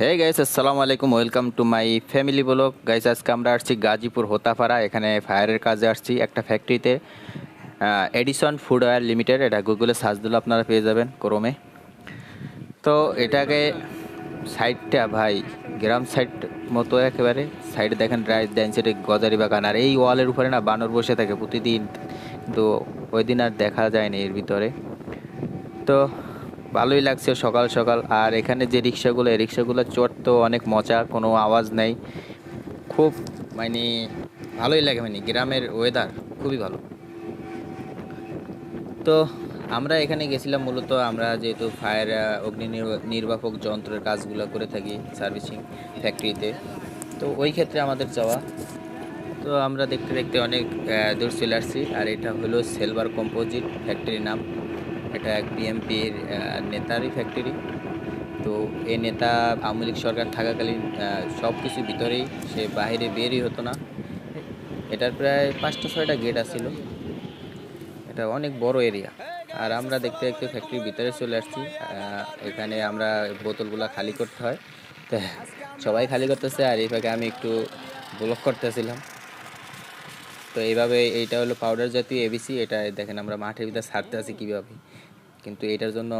হে guys আসসালামু আলাইকুম welcome to my family vlog guys আজকে আমরা আসছি গাজীপুর হোতাপাড়া। এখানে ফায়ারের কাজে আসছি একটা ফ্যাক্টরিতে এডিসন ফুড অয়েল লিমিটেড এটা গুগলে সার্চ দিলে আপনারা পেয়ে যাবেন ক্রমে তো এটাকে সাইডটা ভাই, গ্রাম সাইড মতো একেবারে। সাইডে দেখেন রাইস ডাইন গজারি বাগান। আর এই ওয়ালের উপরে না বানর বসে থাকে প্রতিদিন। তো ওই দিন আর দেখা যায়নি এর ভিতরে। তো ভালোই লাগছে সকাল সকাল। আর এখানে যে রিক্সাগুলো, এই রিক্সাগুলো চড়তে অনেক মজা কোনো আওয়াজ নেই। খুব মানে ভালোই লাগে মানে গ্রামের ওয়েদার খুবই ভালো। তো আমরা এখানে গেছিলাম মূলত, আমরা যেহেতু ফায়ার অগ্নি নির্বা- নির্বাপক যন্ত্রের কাজগুলো করে থাকি সার্ভিসিং ফ্যাক্টরিতে তো ওই ক্ষেত্রে আমাদের যাওয়া। তো আমরা দেখতে দেখতে অনেক দূর চলে আসছি। আর এটা হলো সিলভার কম্পোজিট ফ্যাক্টরির নাম। এটা এক বিএমপির নেতারই ফ্যাক্টরি তো এই নেতা আওয়ামী লীগ সরকার থাকাকালীন সব কিছু ভিতরেই সে বাইরে বেরই হতো না। এটার প্রায় পাঁচটা ছয়টা গেট আছিল এটা অনেক বড় এরিয়া আর আমরা দেখতে দেখতে ফ্যাক্টরির ভিতরে চলে আসছি। এখানে আমরা বোতলগুলো খালি করতে হয়। তো সবাই খালি করতেছে আর এই ফাঁকে আমি একটু ব্লক করতেছিলাম। তো এইভাবে এইটা হলো পাউডার জাতীয় এবিসি এটা দেখেন আমরা মাঠের ভিতরে ছাড়তে আছি কীভাবে। কিন্তু এটার জন্য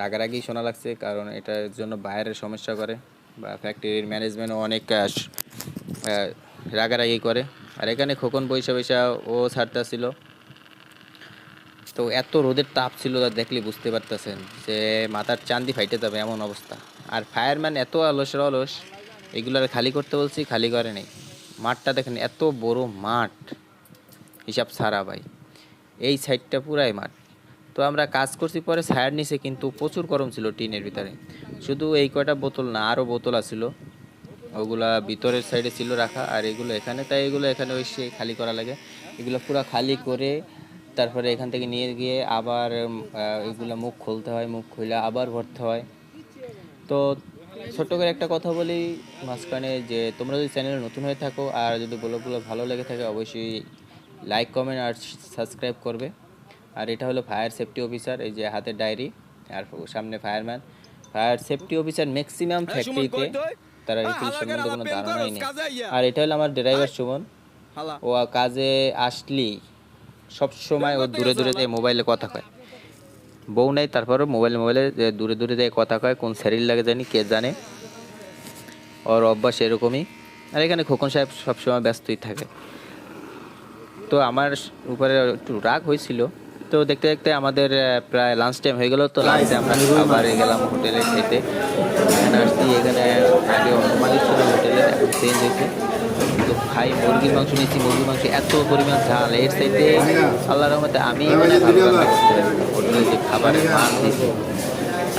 রাগারাগি শোনা লাগছে, কারণ এটার জন্য বাইরের সমস্যা করে বা ফ্যাক্টরির ম্যানেজমেন্টও অনেক রাগারাগি করে। আর এখানে খোকন পয়সা পয়সা ও ছাড়তেছিল তো এত রোদের তাপ ছিল দেখলে বুঝতে পারতেছেন যে মাথার চান্দি ফাইটে যাবে এমন অবস্থা। আর ফায়ারম্যান এত অলসের অলস এগুলো খালি করতে বলছি, খালি করে নেই। মাঠটা দেখেন, এত বড় মাঠ। হিসাব সারা ভাই। এই সাইডটা পুরাই মাঠ। তো আমরা কাজ করছি পরে ছায়ার নিচে, কিন্তু প্রচুর গরম ছিল টিনের ভিতরে। শুধু এই কয়টা বোতল না আরও বোতল আছিল। ওগুলা ভিতরের সাইডে ছিল রাখা, আর এগুলো এখানে, তাই এগুলো এখানে ওই সে খালি করা লাগে। এগুলো পুরো খালি করে তারপরে এখান থেকে নিয়ে গিয়ে আবার এগুলো মুখ খুলতে হয়, মুখ খুলে আবার ভরতে হয়। তো ছোট্ট করে একটা কথা বলি মাঝখানে যে, তোমরা যদি চ্যানেলে নতুন হয়ে থাকো, আর যদি ব্লগগুলো ভালো লেগে থাকে, অবশ্যই লাইক, কমেন্ট, আর সাবস্ক্রাইব করবে। আর এটা হলো ফায়ার সেফটি অফিসার এই যে হাতের ডায়েরি আর সামনে fireman fire safety officer maximum ফ্যাক্টরিতে তারা রিফিল সম্বন্ধে কোনো ধারণাই নেই। আর এটা হলো আমার ড্রাইভার সুমন। ও কাজে আসলি সব সময় ও দূরে দূরে দিয়ে মোবাইলে কথা কয়। বউ নাই তারপরও মোবাইল মোবাইলে যে দূরে দূরে দিয়ে কথা কয় কোন শরীর লাগে জানি কে জানে। ওর অভ্যাস এরকমই। আর এখানে খোকন সাহেব সবসময় ব্যস্তই থাকে। তো আমার উপরে একটু রাগ হয়েছিল তো দেখতে দেখতে আমাদের প্রায় লাঞ্চ টাইম হয়ে গেল। তো লাঞ্চে আমরা আবার গেলাম হোটেলে খেতে। এখানে আসছি এখানে আগে অন্য মালিক ছিল হোটেলে এখন চেঞ্জ হয়েছে তো খাই মুরগির মাংস নিয়েছি মুরগির মাংস এত পরিমাণ ঝাল। এর সাইডে আল্লাহ রহমতে আমি মানে ভালো যে খাবারের মান দিয়েছি।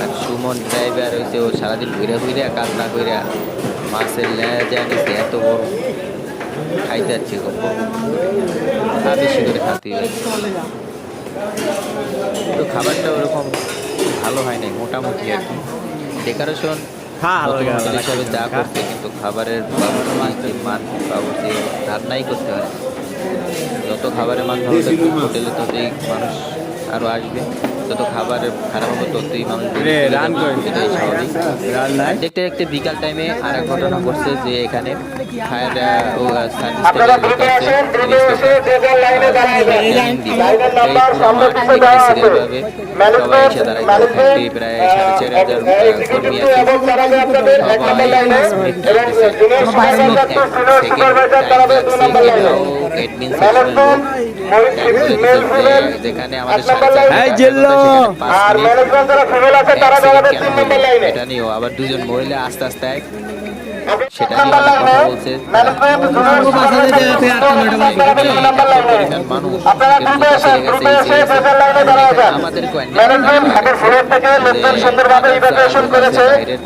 আর সুমন ড্রাইভার হয়েছে ও সারাদিন ঘুরে ঘুরে কাজ না করে মাছের লেজা নিচ্ছে এত বড় খাইতে যাচ্ছে আর বেশি করে খাতে তো খাবারটা ওরকম ভালো হয় নাই মোটামুটি আর কি। ডেকোরেশন হ্যাঁ, হিসাবে যা করছে কিন্তু খাবারের বাবুর মান যে মান বাবুর ধারণাই করতে হয়। যত খাবারের মান হোটেলে ততই মানুষ আরও আসবে। যত খাবারের খারাপ হবে ততই মানুষ। এটাই স্বাভাবিক। দেখতে দেখতে বিকাল টাইমে আর এক ঘটনা ঘটছে যে এখানে ফায়ার ও আছে। যেখানে আমাদের আর ম্যানেজমেন্ট যারা ফিমেল আছে তারা দাঁড়াবে লাইনে এটা আবার দুজন মহিলা আস্তে আস্তে এক সেটা নিয়ে অনেক কথা বলছে। মানুষ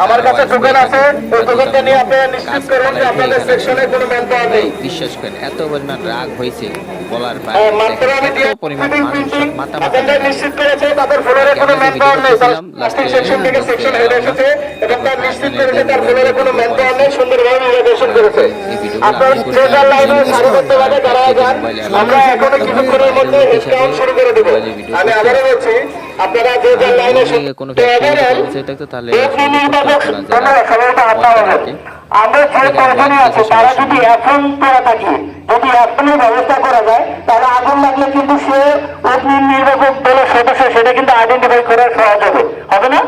আমার কাছে টোকেন আছে। ওই টোকেনটা নিয়ে আপনারা নিশ্চিত করুন যে আপনাদের সেকশনে কোনো ম্যান নেই। বিশ্বাস করেন এত পরিমাণ রাগ হয়েছে বলার দিয়ে পরিমাণ মানুষ মাথা মাথা নিশ্চিত করেছে তাদের ফ্লোরে কোনো ম্যান পাওয়ার নেই। তার প্লাস্টিক সেকশন থেকে সেকশন হেড এসেছে এবং তার নিশ্চিত করেছে তার ফ্লোরে কোনো ম্যান পাওয়ার নেই। সুন্দরভাবে ইভাকুয়েশন করেছে। আপনারা যে লাইনে সারিবদ্ধভাবে দাঁড়ায় যান আমরা এখনও কিছুক্ষণের মধ্যে হেড শুরু করে দেবো। আমি আবারও বলছি আপনারা যে যার লাইনে আমরা যে আছে তারা যদি এখন করা থাকি যদি এখনই ব্যবস্থা করা যায় তাহলে আগুন লাগলে কিন্তু সে অগ্নি নির্বাপক দলের সদস্য সেটা কিন্তু আইডেন্টিফাই করা সহজ হবে হবে না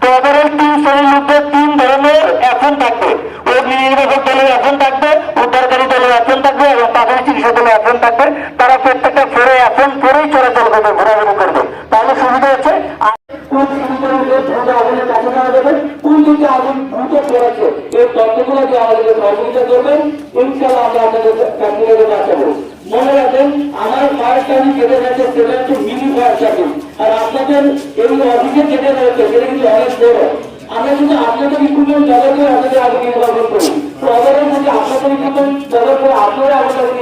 তো ওভারঅল তিন শ্রেণির মধ্যে তিন ধরনের এখন থাকবে অগ্নি নির্বাপক দলের এখন থাকবে উদ্ধারকারী দলের এখন থাকবে এবং প্রাথমিক চিকিৎসা দলের এখন থাকবে তারা প্রত্যেকটা ফোরে এখন করেই চলাচল করবে, ঘোরাঘুরি করবে। তাহলে সুবিধা হচ্ছে আমরা আপনাদের ফায়ার সার্ভিস আর আপনাদের যেটা রয়েছে সেটা কিন্তু অনেক বড়। আমরা কিন্তু আপনাদের আপনাদের আগে আপনাদের